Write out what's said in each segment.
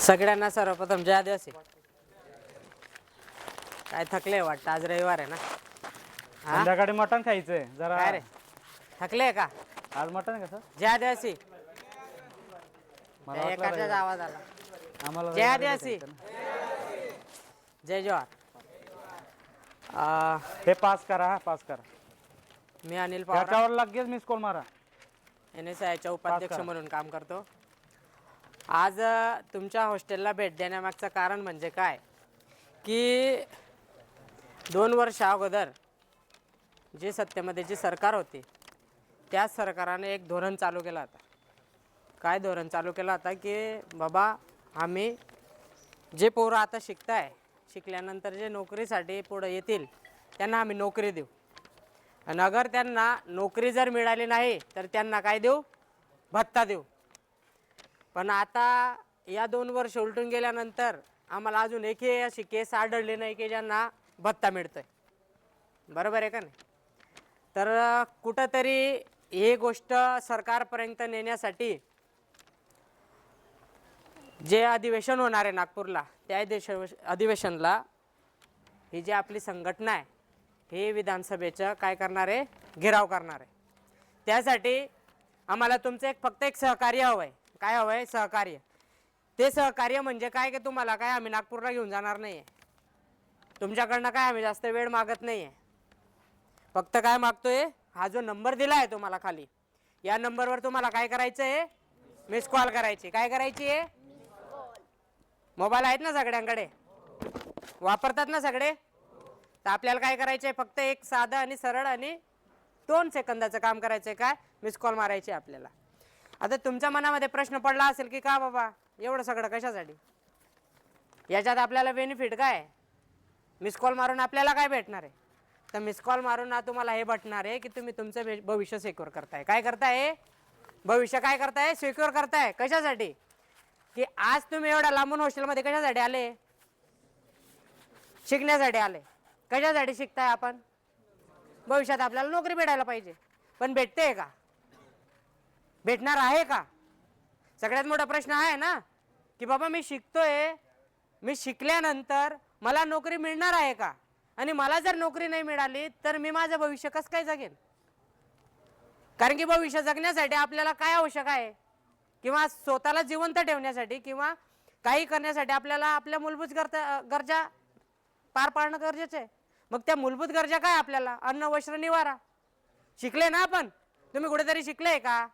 सगळ्यांना सर्वप्रथम जय आदिवासी. काय थकले वाटतं? आज रविवार आहे ना? हा? संध्याकाळी मटण खायचंय. जरा काय रे? थकले का? आज मटण कसं जय आदिवासी. मला त्या वाटलं एकाचाच आवाज आला. आम्हाला जय रविवारी आदिवासी. ना. जय जवाहर आ, हे पास करा हा पास करा. मी अनिल पवार. लगेच मिस कॉल मारा. एन एस आयच्या उपाध्यक्ष. म्हणून काम करतो. आज तुमच्या हॉस्टेलला भेट देण्यामागचं कारण म्हणजे काय? की दोन वर्ष अगोदर जे सत्तेमध्ये जी सरकार होती त्या सरकाराने एक धोरण चालू केलं होता. काय धोरण चालू केलं होता की बाबा आम्ही जे पोरं आता शिकताय शिकल्यानंतर जे नोकरीसाठी पुढं येतील त्यांना आम्ही नोकरी देऊ. आणि अगर त्यांना नोकरी जर मिळाली नाही तर त्यांना काय देऊ? भत्ता देऊ. पण आता या दोन वर्ष उलटून गेल्यानंतर आम्हाला अजून एकही अशी केस आढळली नाही की ज्यांना भत्ता मिळतोय. बरोबर आहे का नाही? तर कुठंतरी ही गोष्ट सरकारपर्यंत नेण्यासाठी जे अधिवेशन होणार आहे नागपूरला त्या अधिवेश अधिवेशनला ही जी आपली संघटना आहे हे विधानसभेचं काय करणार आहे? घेराव करणार आहे. त्यासाठी आम्हाला तुमचं एक फक्त एक सहकार्य हवं आहे काय हवं आहे सहकार्य. ते सहकार्य म्हणजे काय की तुम्हाला काय आम्ही नागपूरला घेऊन जाणार नाही आहे तुमच्याकडनं काय आम्ही जास्त वेळ मागत नाही आहे फक्त काय मागतोय? हा जो नंबर दिला आहे तुम्हाला खाली या नंबरवर तुम्हाला काय करायचं आहे मिस कॉल करायची. काय करायची आहे? मोबाईल आहेत ना सगळ्यांकडे? वापरतात ना सगळे? तर आपल्याला काय करायचं आहे फक्त एक साधं आणि सरळ आणि दोन सेकंदाचं काम करायचं आहे काय? मिस कॉल मारायचे आपल्याला. आता तुमच्या मनामध्ये प्रश्न पडला असेल की का बाबा? एवढं सगळं कशासाठी? याच्यात आपल्याला बेनिफिट काय? मिस कॉल मारून आपल्याला काय भेटणार आहे? तर मिस कॉल मारून ना तुम्हाला हे भेटणार आहे की तुम्ही तुमचं भे- भविष्य सिक्युअर करताय. काय करताय? भविष्य काय करताय? सिक्युअर करताय. कशासाठी? की आज तुम्ही एवढ्या लांबून हॉस्टेलमध्ये कशासाठी आले? शिकण्यासाठी आले. कशासाठी शिकताय आपण? भविष्यात आपल्याला नोकरी भेटायला पाहिजे. पण भेटते का? भेटणार आहे का? सगळ्यात मोठा प्रश्न आहे ना की बाबा मी शिकतोय मी शिकल्यानंतर मला नोकरी मिळणार आहे का? आणि मला जर नोकरी नाही मिळाली तर मी माझं भविष्य कसं काय जगेन? कारण की भविष्य जगण्यासाठी आपल्याला काय आवश्यक आहे? किंवा स्वतःला जिवंत ठेवण्यासाठी किंवा काही करण्यासाठी आपल्याला आपल्या मूलभूत गरजा गरजा पार पाडणं गरजेचं आहे. मग त्या मूलभूत गरजा काय आपल्याला? अन्न वस्त्र निवारा. शिकले ना आपण? तुम्ही कुठेतरी शिकले का?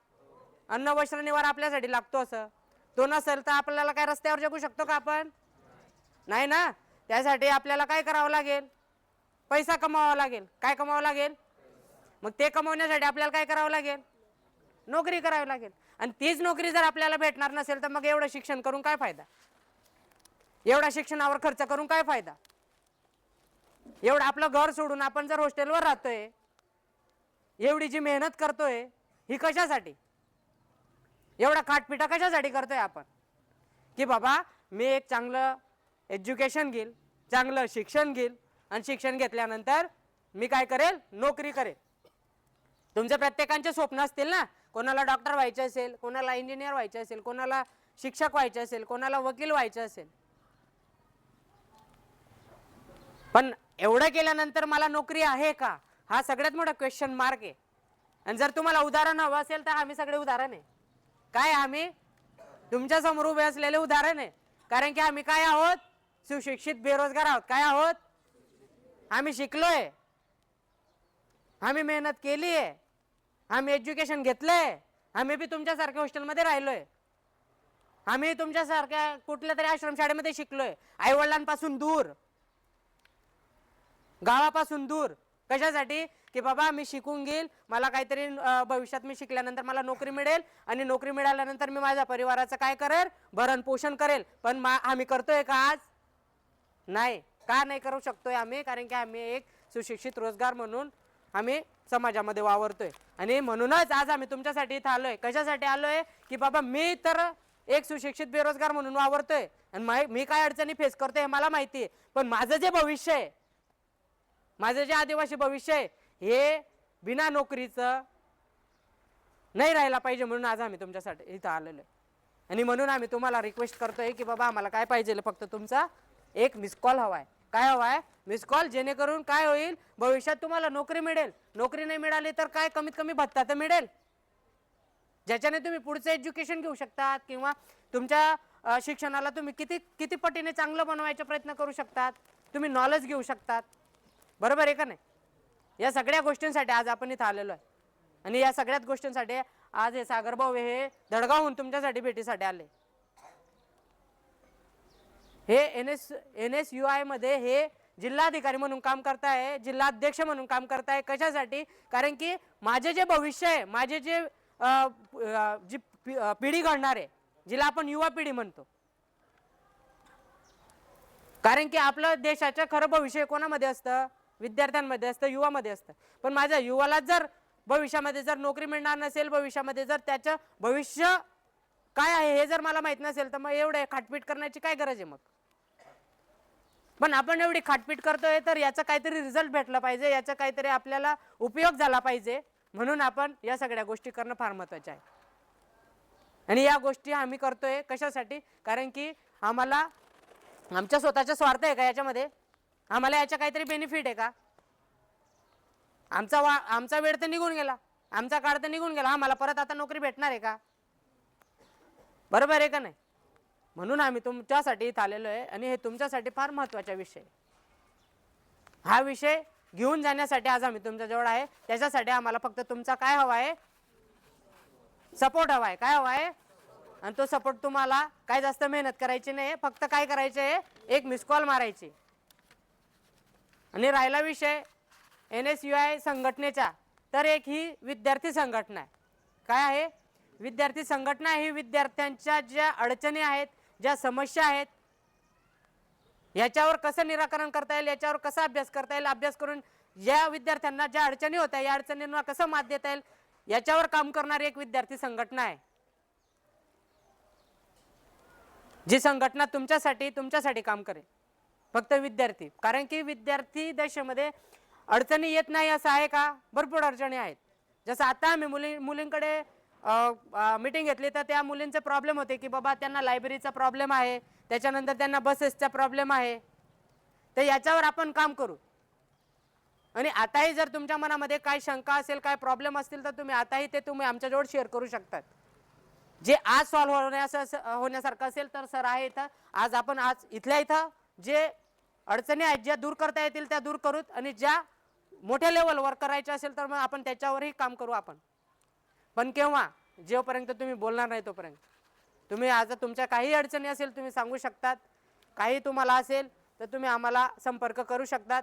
अन्न वस्त्र निवार आपल्यासाठी लागतो असं. तो नसेल तर आपल्याला काय रस्त्यावर जगू शकतो का आपण? नाही ना? त्यासाठी आपल्याला काय करावं लागेल? पैसा कमावा लागेल. काय कमावं लागेल? मग ते कमवण्यासाठी आपल्याला काय करावं लागेल? नोकरी करावी लागेल. आणि तीच नोकरी जर आपल्याला भेटणार नसेल तर मग एवढं शिक्षण करून काय फायदा? एवढा शिक्षणावर खर्च करून काय फायदा? एवढं आपलं घर सोडून आपण जर हॉस्टेलवर राहतोय एवढी जी मेहनत करतोय ही कशासाठी? एवढा काटपिटा कशासाठी करतोय आपण? की बाबा मी एक चांगलं एज्युकेशन घेईल चांगलं शिक्षण घेईल आणि शिक्षण घेतल्यानंतर मी काय करेल? नोकरी करेल. तुमचे प्रत्येकांचे स्वप्न असतील ना? कोणाला डॉक्टर व्हायचे असेल कोणाला इंजिनियर व्हायचे असेल कोणाला शिक्षक व्हायचे असेल कोणाला वकील व्हायचे असेल. पण एवढं केल्यानंतर मला नोकरी आहे का? हा सगळ्यात मोठा क्वेश्चन मार्क आहे. आणि जर तुम्हाला उदाहरण हवं असेल तर आम्ही सगळे उदाहरण आहे. काय आम्ही? तुमच्यासमोर उभे असलेले उदाहरण आहे. कारण की आम्ही काय आहोत? सुशिक्षित बेरोजगार आहोत. काय आहोत? आम्ही शिकलोय. आम्ही मेहनत केली आहे. आम्ही एज्युकेशन घेतलंय. आम्ही बी तुमच्यासारख्या हॉस्टेलमध्ये राहिलोय. आम्ही तुमच्यासारख्या कुठल्या तरी आश्रमशाळेमध्ये शिकलोय. आईवडिलांपासून दूर. गावापासून दूर. कशासाठी? की बाबा मी शिकून घेईल मला काहीतरी भविष्यात मी शिकल्यानंतर मला नोकरी मिळेल आणि नोकरी मिळाल्यानंतर मी माझ्या परिवाराचं काय करेल? भरण पोषण करेल. पण मा आम्ही करतोय का आज? नाही. का नाही करू शकतोय आम्ही? कारण की आम्ही एक सुशिक्षित रोजगार म्हणून आम्ही समाजामध्ये वावरतोय. आणि म्हणूनच आज आम्ही तुमच्यासाठी इथं आलोय. कशासाठी आलोय? की बाबा मी तर एक सुशिक्षित बेरोजगार म्हणून वावरतोय. आणि मी काय अडचणी फेस करतोय हे मला माहिती आहे. पण माझं जे भविष्य आहे माझं जे आदिवासी भविष्य आहे हे बिना नोकरीचं नाही राहायला पाहिजे म्हणून आज आम्ही तुमच्यासाठी इथं आलेलो आहे. आणि म्हणून आम्ही तुम्हाला रिक्वेस्ट करतोय की बाबा आम्हाला काय पाहिजे फक्त तुमचा एक मिस कॉल आहे काय हवाय? मिस कॉल जेणेकरून काय होईल? भविष्यात तुम्हाला नोकरी मिळेल. नोकरी नाही मिळाली तर काय कमीत कमी भत्ता तर मिळेल. ज्याच्याने तुम्ही पुढचं एज्युकेशन घेऊ शकतात किंवा तुमच्या शिक्षणाला तुम्ही किती किती पटीने चांगलं बनवायचा प्रयत्न करू शकतात. तुम्ही नॉलेज घेऊ शकतात. बरोबर आहे का नाही? या सगळ्या गोष्टींसाठी आज आपण इथं आलेलो आहे. आणि या सगळ्याच गोष्टींसाठी आज हे सागरभाऊ हे दडगावहून तुमच्यासाठी भेटीसाठी आले. हे N S N S U आयमध्ये हे जिल्हाधिकारी म्हणून काम करताय जिल्हाध्यक्ष म्हणून काम करताय कशासाठी? कारण की माझे जे भविष्य आहे माझे जे जी पिढी घडणार आहे जिला आपण युवा पिढी म्हणतो. कारण की आपलं देशाचं खरं भविष्य कोणामध्ये असतं? विद्यार्थ्यांमध्ये असतं युवामध्ये असतं. पण माझ्या युवाला जर भविष्यामध्ये जर नोकरी मिळणार नसेल भविष्यामध्ये जर त्याचं भविष्य काय आहे हे जर मला माहीत नसेल तर मग एवढे खाटपीट करण्याची काय गरज आहे मग? पण आपण एवढी खाटपीट करतोय तर याचा काहीतरी रिझल्ट भेटला पाहिजे याचा काहीतरी आपल्याला उपयोग झाला पाहिजे. म्हणून आपण या सगळ्या गोष्टी करणं फार महत्त्वाचे आहे. आणि या गोष्टी आम्ही करतोय कशासाठी? कारण की आम्हाला आमच्या स्वतःचा स्वार्थ आहे का याच्यामध्ये? आम्हाला याच्या काहीतरी बेनिफिट आहे का? आमचा वा आमचा वेळ तर निघून गेला. आमचा काळ तर निघून गेला. आम्हाला परत आता नोकरी भेटणार आहे का? बरोबर आहे का नाही? म्हणून आम्ही तुमच्यासाठी इथं आलेलो आहे आणि हे तुमच्यासाठी फार महत्त्वाचा विषय हा विषय घेऊन जाण्यासाठी आज आम्ही तुमच्याजवळ आहे. त्याच्यासाठी आम्हाला फक्त तुमचा काय हवा आहे? सपोर्ट हवा आहे. काय हवा आहे? आणि तो सपोर्ट तुम्हाला काय जास्त मेहनत करायची नाही फक्त काय करायचे आहे एक मिस कॉल मारायची. आणि राहिला विषय एन एस यू आय संघटनेचा. तर एक ही विद्यार्थी संघटना आहे. काय आहे? विद्यार्थी संघटना ही विद्यार्थ्यांच्या ज्या अडचणी आहेत ज्या समस्या आहेत याच्यावर कसं निराकरण करता येईल याच्यावर कसा अभ्यास करता येईल अभ्यास करून ज्या विद्यार्थ्यांना ज्या अडचणी होत्या या अडचणींना कसं मात देता येईल याच्यावर काम करणारी एक विद्यार्थी संघटना आहे. जी संघटना तुमच्यासाठी तुमच्यासाठी काम करेल. फक्त विद्यार्थी. कारण की विद्यार्थी दशेमध्ये अडचणी येत नाही असं आहे का? भरपूर अडचणी आहेत. जसं आता आम्ही मुली मुलींकडे मिटिंग घेतली तर त्या मुलींचे प्रॉब्लेम होते की बाबा त्यांना लायब्ररीचा प्रॉब्लेम आहे त्याच्यानंतर त्यांना बसेसचा प्रॉब्लेम आहे. तर याच्यावर आपण काम करू. आणि आताही जर तुमच्या मनामध्ये काय शंका असेल काय प्रॉब्लेम असतील तर तुम्ही आताही ते तुम्ही आमच्याजवळ शेअर करू शकतात. जे आज सॉल्व्ह होण्यास होण्यासारखं असेल तर सर आहे इथं. आज आपण आज इथल्या इथं जे अडचणी आहेत ज्या दूर करता येतील त्या दूर करूत आणि ज्या मोठ्या लेवलवर करायच्या असेल तर मग आपण त्याच्यावरही काम करू आपण. पण केव्हा? जेव्हापर्यंत तुम्ही बोलणार नाही तोपर्यंत. तुम्ही आज तुमच्या काही अडचणी असेल तुम्ही सांगू शकतात. काही तुम्हाला असेल तर तुम्ही आम्हाला संपर्क करू शकतात.